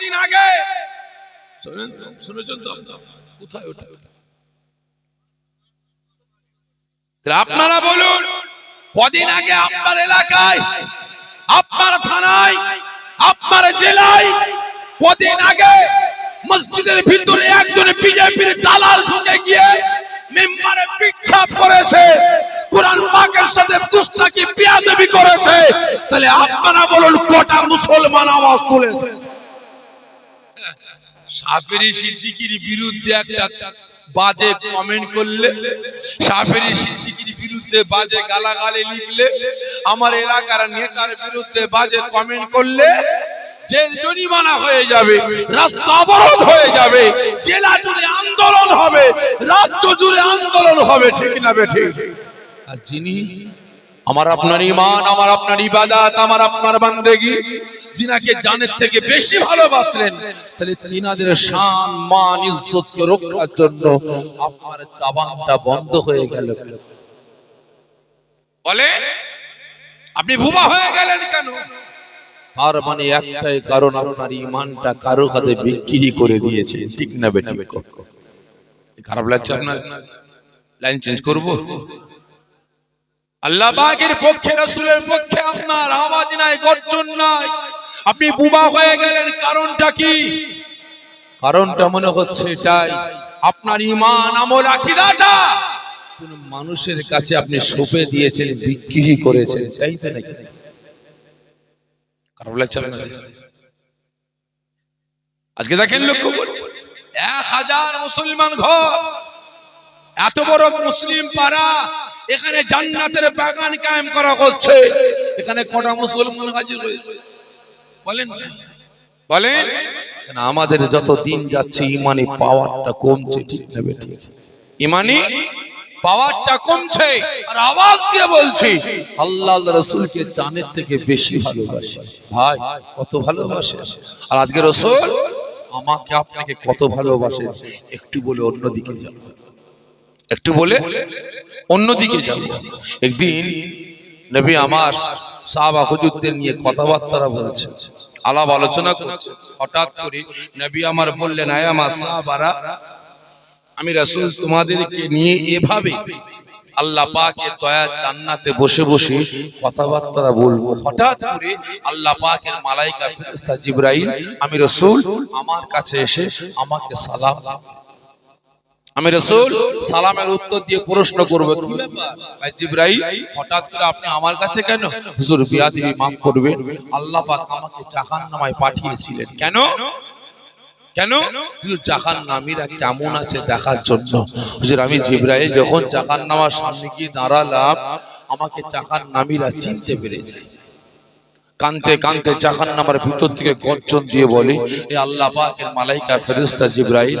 কদিন আগে। শোনেন তো, শুনেছেন তো? কোথায় ওটা? আপনারা বলুন, কদিন আগে আপনার এলাকায়, আপনার থানায়, আপনার জেলায়, কদিন আগে মসজিদের ভিতরে একজন বিজেপির দালাল ঢুকে গিয়ে মেম্বারে পিচ্ছাপ করেছে, কোরআন পাকের সাথে দুস্তাকি বিয়াদবি করেছে। তাহলে আপনারা বলুন, কটা মুসলমান আওয়াজ তুলেছে? সাফেরি সিদ্দিকির বিরুদ্ধে একটা বাজে কমেন্ট করলে, সাফেরি সিদ্দিকির বিরুদ্ধে বাজে গালাগালি লিখলে, আমার এলাকার নেতার বিরুদ্ধে বাজে কমেন্ট করলে, জেল জরিমানা হয়ে যাবে, রাস্তা অবরোধ হয়ে যাবে, জেলা জুড়ে আন্দোলন হবে, রাজ্য জুড়ে আন্দোলন হবে, ঠিক না বেঠে আর যিনি আমার আপনার ইমান আমার আপনার ইবাদাত, আমার আপনার বান্দেগি, যিনাকে জানের থেকে বেশি ভালোবাসলেন, তাহলে তিনাদের শান, মান ইজ্জত রক্ষার জন্য আপনার চাবানটা বন্ধ হয়ে গেল বলে, আপনি ভুবা হয়ে গেলেন কেন? তার মানে একটাই কারণ আপনার ইমানটা কারও কাছে বিক্রি করে দিয়েছে, ঠিক না বেটা খারাপ লাগছে আপনার? লাইন চেঞ্জ করব? আল্লাহ পক্ষে, রাসূলের পক্ষে আপনার আওয়াজ নাই, গর্জন নাই। আপনি বুবা হয়ে গেলেন, কারণটা কি? কারণটা মনে হচ্ছে এটাই, আপনার ঈমান, আমল, আকীদাটা। কোন মানুষের কাছে আপনি সঁপে দিয়েছেন, বিক্রি করেছেন, তাই তো নাকি? খারাপ আজকে দেখেন লক্ষ্য করে, এক হাজার মুসলমান ঘর, এত বড় মুসলিম পাড়া এখানে জান্নাতের বাগান কায়েম করা হচ্ছে। এখানে কটা মুসলমান হাজির হয়েছে। বলেন বলেন। আমাদের যত দিন যাচ্ছে ইমানি পাওয়ারটা কমছে ঠিক না বেঠিক? ইমানি পাওয়ারটা কমছে। আর আওয়াজ দিয়ে বলছি আল্লাহ রসুলকে জানের থেকে বেশি ভালোবাসে। ভাই কত ভালোবাসে। আর আজকে রসুল আমাকে আপনাকে কত ভালোবাসে একটু বলে অন্যদিকে যাব একটু বলে অন্যদিকে যাব একদিন নবী আমার সাহাবা হুজুরদের নিয়ে কথাবার্তা বলছে, আলাপ আলোচনা করছে। হঠাৎ করে নবী আমার বললেন, আয় আমার সাহাবারা, আমি রাসূল তোমাদেরকে নিয়ে এভাবে আল্লাহ পাকের দয়া জান্নাতে বসে বসে কথাবার্তা বলব। হঠাৎ করে আল্লাহ পাকের মালাইকা ফেরেশতা জিবরাইল, আমি রাসূল আমার কাছে এসে আমাকে সালাম আমি রসুল সালামের উত্তর দিয়ে প্রশ্ন করব, কি ব্যাপার? হঠাৎ করে আপনি আমার কাছে কেন হুজুর করবেন? আল্লাহ পাক আমাকে জাহান্নামায় পাঠিয়েছিলেন। কেন? কেন? হুজুর, জাহান্নামীরা কেমন আছে দেখার জন্য। আমি জিবরাইল যখন জাহান্নামার সামনে গিয়ে দাঁড়ালাম, আমাকে জাহান্নামীরা চিনতে পেরে যায় কানতে কানতে জাহান্নামার ভিতর থেকে গর্জন দিয়ে বলে, এ আল্লাহ পাকের মালাইকা ফেরেশতা জিবরাইল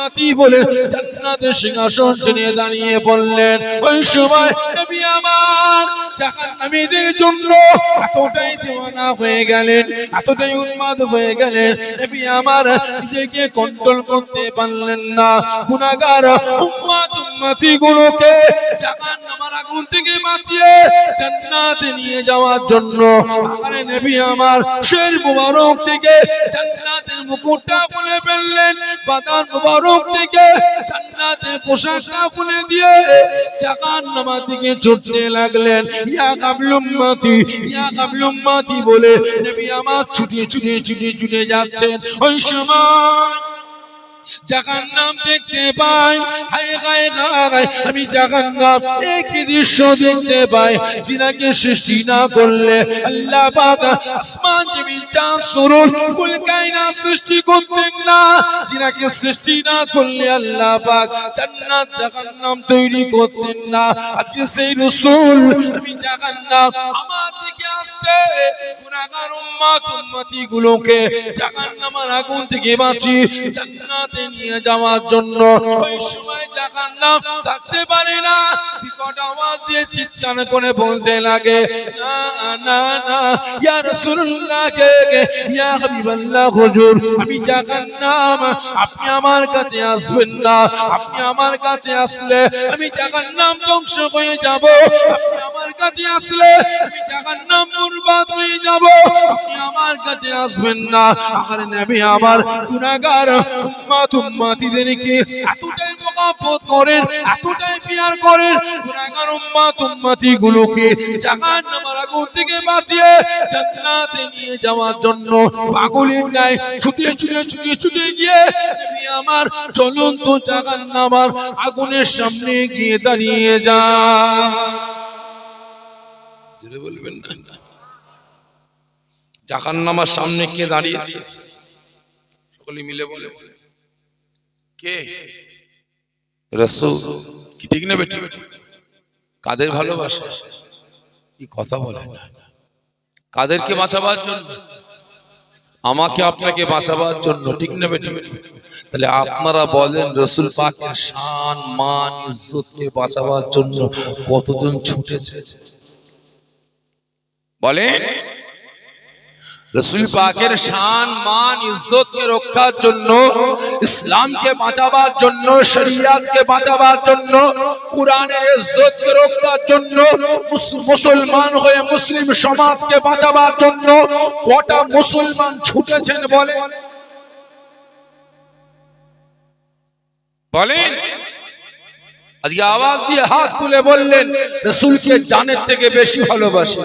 উম্মতি বলে জান্নাতের সিংহাসন দাঁড়িয়ে বললেন ওই সময় নবী আমার জাহান্নামীদের জন্য এতটাই দেওয়ানা হয়ে গেলেন, এতটাই উন্মাদ হয়ে গেলেন। নবী আমার নিজেকে কন্ট্রোল করতে পারলেন না। গুনাহগার উম্মাত উম্মতি গুলোকে জাহান্নামের আগুন থেকে বাঁচিয়ে জান্নাতে নিয়ে যাওয়ার জন্য আরে নবী আমার শের মুবারক থেকে জান্নাতের মুকুটটা খুলে ফেললেন বাদান মুবারক থেকে জান্নাতের পোশাকটা খুলে দিয়ে জাহান্নামের দিকে ছুটতে লাগলেন। ইয়া কাবলুম্মাতি ইয়া কাবলুম্মাতি বলে নবী আমার ছুটে ছুটে ছুটে ছুটে যাচ্ছেন। ওই সময় জাহান্নাম দেখতে পাই। হায় হায় হায় আমি জাহান্নাম একই দৃশ্য দেখতে পাই। যিনাকে সৃষ্টি না করলে আল্লাহ পাক আসমান জমিন, চাঁদ, সূরজ, কুল, কায়নাত সৃষ্টি করতেন না। যিনাকে সৃষ্টি না করলে আল্লাহ পাক জান্নাত জাহান্নাম তৈরি করতেন না। আজকে সেই রাসূল, আমি জাহান্নাম আমার দিকে আসছে। গুনাহগার উম্মত উম্মতি গুলোকে জাহান্নামের আগুন থেকে বাঁচি জান্নাতে নিয়ে যাওয়ার জন্য ওই সময় জাহান্নাম থাকতে পারে না। বিকট আওয়াজ দিয়ে চিৎকার করে বলতে লাগে, না না না, ইয়া রাসূলুল্লাহ, কে ইয়া হাবিবাল্লাহ, হুজুর, আমি জাহান্নাম আপনি আমার কাছে আসবেন না, আপনি আমার কাছে আসলে আমি জাহান্নাম ধ্বংস হয়ে যাব, আপনি কাছে আসলে আমি জাহান্নাম বরবাদ হয়ে যাব। আপনি আমার কাছে আসবেন না। আর নবী, আমার গুনাহগার উম্মত এতটাই মোকাব্বত করেন, এতটাই পিয়ার করেন? গুনাহগার উম্মত উম্মতি গুলোকে জাহান্নামের আগুন থেকে বাঁচিয়ে জান্নাতে নিয়ে যাওয়ার জন্য পাগলের ন্যায় ছুটে ছুটে ছুটে ছুটে গিয়ে নবী আমার জ্বলন্ত জাহান্নামার আগুনের সামনে গিয়ে দাঁড়িয়ে যা জোরে বলবেন না? জাহান্নামার সামনে কে দাঁড়িয়েছে? সকলে মিলে বলে, কে? রসুল। কি ঠিক না বেটি? কাদের কি কথা বলে? কাদেরকে বাঁচাবার জন্য? আমাকে আপনাকে বাঁচাবার জন্য, ঠিক না বেটি? তাহলে আপনারা বলেন, রসুল পাকের শান, মান, ইজ্জতকে বাঁচাবার জন্য কতজন ছুটেছে? বলেন রসুল পাকের শান, মান, ইজ্জতকে রক্ষার জন্য, ইসলামকে বাঁচাবার জন্য, শরিয়াতকে বাঁচাবার জন্য, কোরআনের ইজ্জতকে রক্ষার জন্য মুসলমান হয়ে মুসলিম সমাজকে বাঁচাবার জন্য কটা মুসলমান ছুটেছেন বলে। বলেন আজকে আওয়াজ দিয়ে হাত তুলে বললেন, রসুলকে জানের থেকে বেশি ভালোবাসে।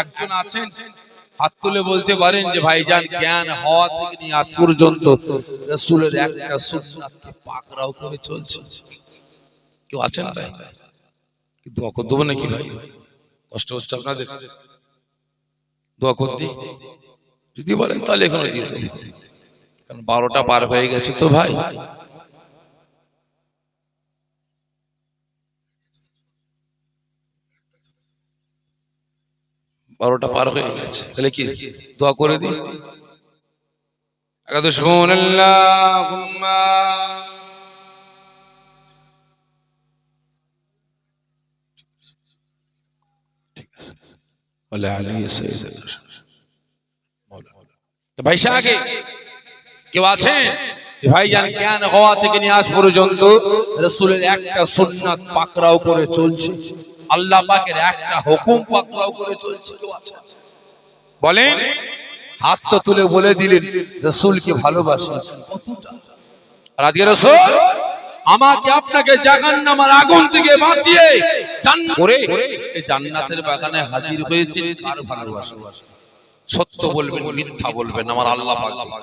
একজন আছেন, হাত তুলে বলতে পারেন যে, ভাইজান, জ্ঞান হওয়া থেকে নিয়ে আজ পর্যন্ত রসুলের একটা সুন্নাতকে পাকড়াও করে চলছে। কেউ আছেন ভাই? দোয়া করে দেবো নাকি ভাই? কষ্ট হচ্ছে আপনাদের? দোয়া করে যদি বলেন তাহলে এখানে দিয়ে দেবো। কারণ বারোটা পার হয়ে গেছে তো ভাই। বারোটা পার হয়ে গেছে। তাহলে কি দোয়া করে দিই? একাদশ বোন ভাই আগে কেউ আছে? যে ভাইজান জ্ঞান হওয়া থেকে নিয়ে আজ পর্যন্ত রসুলের একটা সুন্নাত পাকড়াও করে চলছে। আল্লাহ পাকের একটা হুকুম পাকড়াও করে চলছে, কেউ আছে? বলেন, হাত তো তুলে বলে দিলেন, রসুলকে ভালোবাসি। আর আজকে রসুল, আমাকে আপনাকে জাহান্নামের আগুন থেকে বাঁচিয়ে জান্নাত করে এই জান্নাতের বাগানে হাজির হয়েছে, কার ভালোবাসা? সত্য বলবেন, মিথ্যা বলবেন, আমার আল্লাহ পাক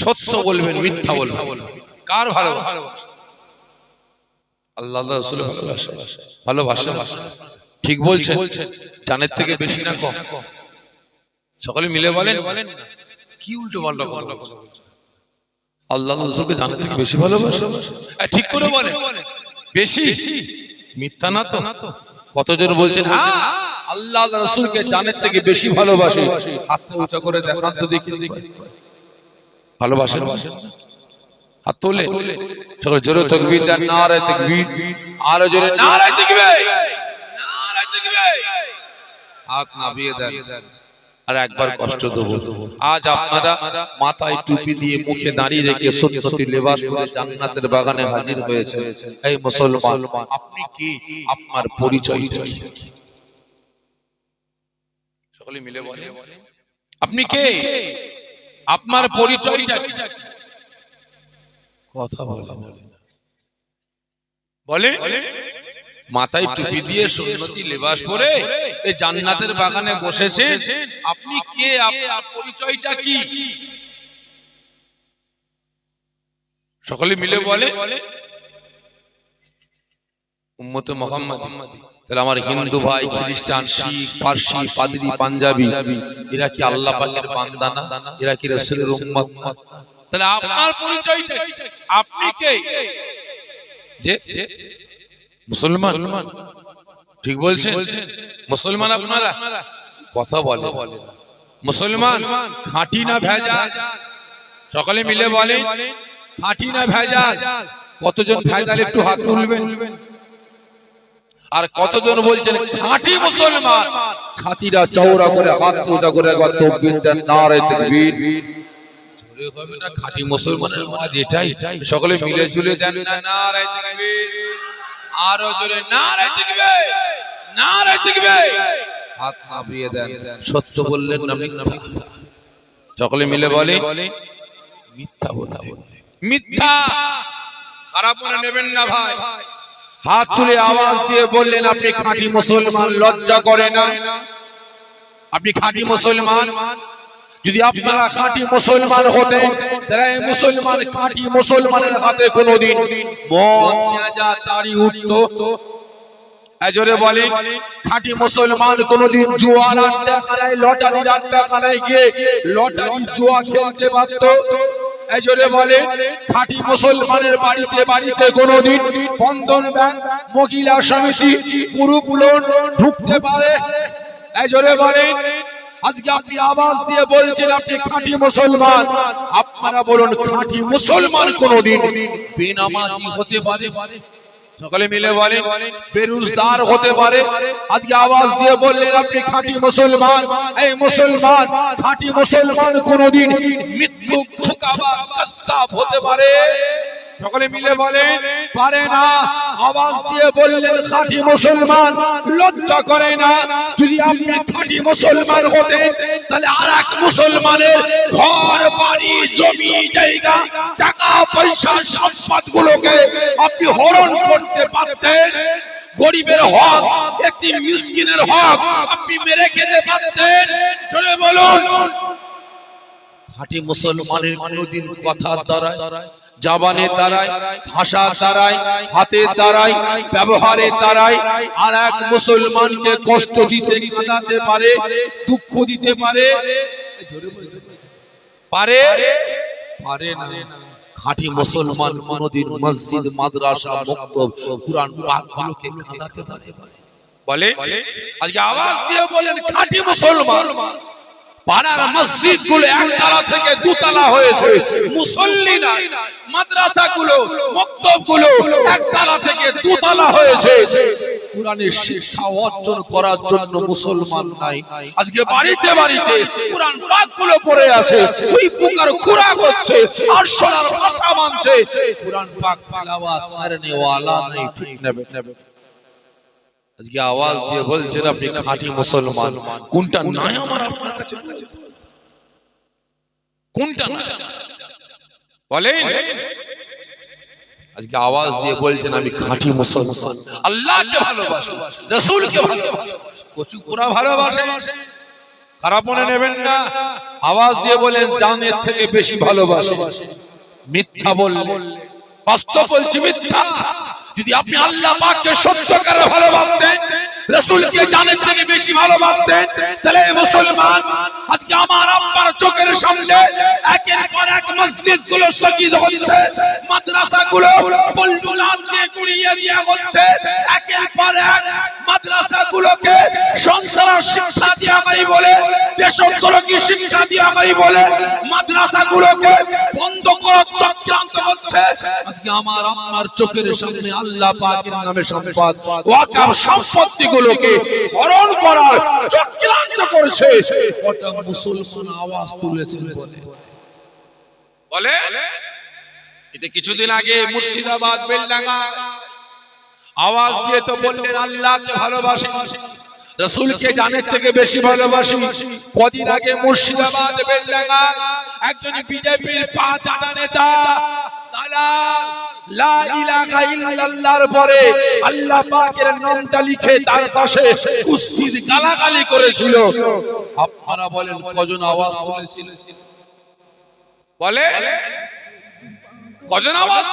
সত্য বলবেন, মিথ্যা বলবেন। কার ভালোবাসা? আল্লাহ রাসূল ভালোবাসা। ভালোবাসা। ঠিক বলছেন জানের থেকে বেশি না কম। সকলে মিলে বলেন কি উল্টো পাল্টা কথা বলছেন? আল্লাহ রাসূলকে জানের থেকে বেশি ভালোবাসা? হ্যাঁ, ঠিক করে বলেন। বেশি? মিথ্যা না তো? কতজন বলছেন হ্যাঁ আল্লাহ আল্লাহ রাসূলকে জানের থেকে বেশি ভালোবাসে। হাত উঁচা করে দেখান তো দেখি। দেখি। ভালোবাসেন? হাত তোলে সকল জোরে তকবীর দেন নারে তকবীর। আর জোরে নারে তকবীর। নারে তকবীর। হাত নামিয়ে দেন। আর একবার কষ্ট দেবো। আজ আপনারা মাথায় টুপি দিয়ে মুখে দাঁড়িয়ে রেখে সুন্নতি লেবাস পরে জান্নাতের বাগানে হাজির হয়েছে এই মুসলমান আপনি কি আপনার পরিচয় সকলে মিলে বলে আপনি কে? আপনার পরিচয়টা কি? কথা বলে বলে মাথায় টুপি দিয়ে সুন্নতি লেবাস পরে এই জান্নাতের বাগানে বসেছেন। আপনি কে? আপনার পরিচয়টা কি? সকলে মিলে বলে উম্মতে মোহাম্মদ। তাহলে আমার হিন্দু ভাই খ্রিস্টান শিখ পার্সি পাদরি পাঞ্জাবি এরা কি আল্লাহ পাকের বান্দা না এরা কি রাসূলের উম্মত? তাহলে আপনার পরিচয় আপনি কে? যে মুসলমান। ঠিক বলছেন? মুসলমান আপনারা? কথা বলে। মুসলমান খাঁটি না ভেজাল। সকলে মিলে বলে খাঁটি না ভেজাল। কতজন ভেজাল একটু হাত তুলবেন। আর কতজন বলছেন খাঁটি মুসলমান? ছাতিরা চওড়া করে হাত পূজা করে একবার তকবীর নারে না খাঁটি মুসলমানের এটাই সকলে মিলে ঝুলে দেন না আরও জোরে নারে তাকবীর। নারে তাকবীর। হাত নামিয়ে দেন। সত্য বললেন না মিথ্যা। সকলে মিলে বলে মিথ্যা কথা বললেন। মিথ্যা। খারাপ মনে নেবেন না ভাই। হাত তুলে আওয়াজ দিয়ে বললেন আপনি খাঁটি মুসলমান লজ্জা করে না? আপনি খাঁটি মুসলমান? যদি আপনারা খাঁটি মুসলমান হতেন তাহলে মুসলমান খাঁটি মুসলমানের হাতে কোনোদিন মদ পেঁয়াজা দাড়ি উঠতো। এজরে বলে খাঁটি মুসলমান কোনোদিন জুয়া রান্না খানায় লটারি রান্না খানায় গিয়ে লটারি জুয়া খেলতে পারত। এজরে বলে খাঁটি মুসলমানের বাড়িতে বাড়িতে কোনোদিন বন্ধন ব্যাংক মহিলা সমিতি গুরুকুলন ঢুকতে পারে। এজরে বলে আজকে আপনি আওয়াজ দিয়ে বলছেন আপনি খাঁটি মুসলমান। আপনারা বলুন, খাঁটি মুসলমান কোনোদিন বেনামাজি হতে পারে, সকলে মিলে বলেন, বেরুজদার হতে পারে। আজকে আওয়াজ দিয়ে বললেন, আপনি খাঁটি মুসলমান। এই মুসলমান, খাঁটি মুসলমান কোনোদিন মৃত্যু ধোকাবা কাসাব হতে পারে। সকলে মিলে বলেন, পারে না। আওয়াজ দিয়ে বললেন, খাঁটি মুসলমান, লজ্জা করে না। যদি আপনি খাঁটি মুসলমান হতেন, তাহলে আর এক মুসলমানের ঘর, বাড়ি, জমি, জায়গা, টাকা, পয়সা সম্পদ গুলোকে আপনি হরণ করতে পারতেন। গরিবের হক, একটি মিসকিনের হক আপনি মেরে খেতে পারতেন। চলে বলুন। খাঁটি মুসলমানের কোনদিন কথার দ্বারায় জাবানের দ্বারায় ভাষার দ্বারায় হাতের দ্বারায় ব্যবহারের দ্বারায় আর এক মুসলমানকে কষ্ট দিতে কাঁদাতে পারে, দুঃখ দিতে পারে পারে পারে না। খাঁটি মুসলমান কোনদিন মসজিদ, মাদ্রাসা, মক্তব, কুরআন পাকগুলোকে কাঁদাতে পারে। বলে, আজকে আওয়াজ দিয়ে বলেন, খাঁটি মুসলমান। পাড়ার মসজিদগুলো একতলা থেকে দুতলা হয়েছে। মুসল্লি নাই মাদ্রাসা গুলো মক্তবগুলো একতলা থেকে দুতলা হয়েছে। কোরআনের শিক্ষা অর্জন করার জন্য মুসলমান নাই। আজকে বাড়িতে বাড়িতে কোরআন পাকগুলো পড়ে আছে। ওই পুকার খুরা করছে, আর সোনার মানছে কোরআন পাক তিলাওয়াত নেই, ঠিক নেবে। আজকে আওয়াজ দিয়ে বলছেন আপনি খাঁটি মুসলমান। কোনটা নাই আমার আপনার কাছে? কোনটা বলেন। আজকে আওয়াজ দিয়ে বলছেন আমি খাঁটি মুসলমান। আল্লাহকে ভালোবাসি, রাসূলকে ভালোবাসি। কচু পুরা ভালোবাসে। খারাপ মনে নেবেন না? আওয়াজ দিয়ে বলেন, জানের থেকে বেশি ভালোবাসে। মিথ্যা বললে। বাস্তব বলছি মিথ্যা। যদি আপনি আল্লাহ পাককে সত্যকারে ভালোবাসতেন, রাসূলকে জানের থেকে বেশি ভালোবাসতেন, তাহলে মুসলমান আজকে আমার আব্বার চোখের সামনে একের পর এক মসজিদগুলো শহীদ হচ্ছে মাদ্রাসা গুলো বুলবুলান দিয়ে গুড়িয়ে দেওয়া হচ্ছে, একের পর এক মাদ্রাসা গুলোকে সংসার শিক্ষা দেওয়া হয় বলে দেশগুলোকে শিক্ষা দেওয়া হয় বলে মাদ্রাসা গুলোকে বন্ধ করার চক্রান্ত হচ্ছে আজকে আমার আমার চোখের সামনে আল্লাহ পাকের নামে সম্পদ ওয়াকাফ সম্পত্তি গুলোকে হরণ করার চক্রান্ত করছে। কটা মুসলমান আওয়াজ তুলেছেন বলে। বলে এতে কিছুদিন আগে মুর্শিদাবাদ বেলডাঙ্গা আওয়াজ দিয়ে তো বললেন, আল্লাহকে ভালোবাসি রসুলকে জানের থেকে বেশি ভালোবাসি। কদিন আগে মুর্শিদাবাদ বেলডাঙ্গা একজন বিজেপির পা চাটা নেতা। দালাল। লা ইলাহা ইল্লাল্লাহর পরে আল্লাহ পাকের নামটা লিখে তার পাশে গালাগালি করেছিল। আপনারা বলেন কজন আওয়াজ তুলেছিল? বলে কজন আওয়াজ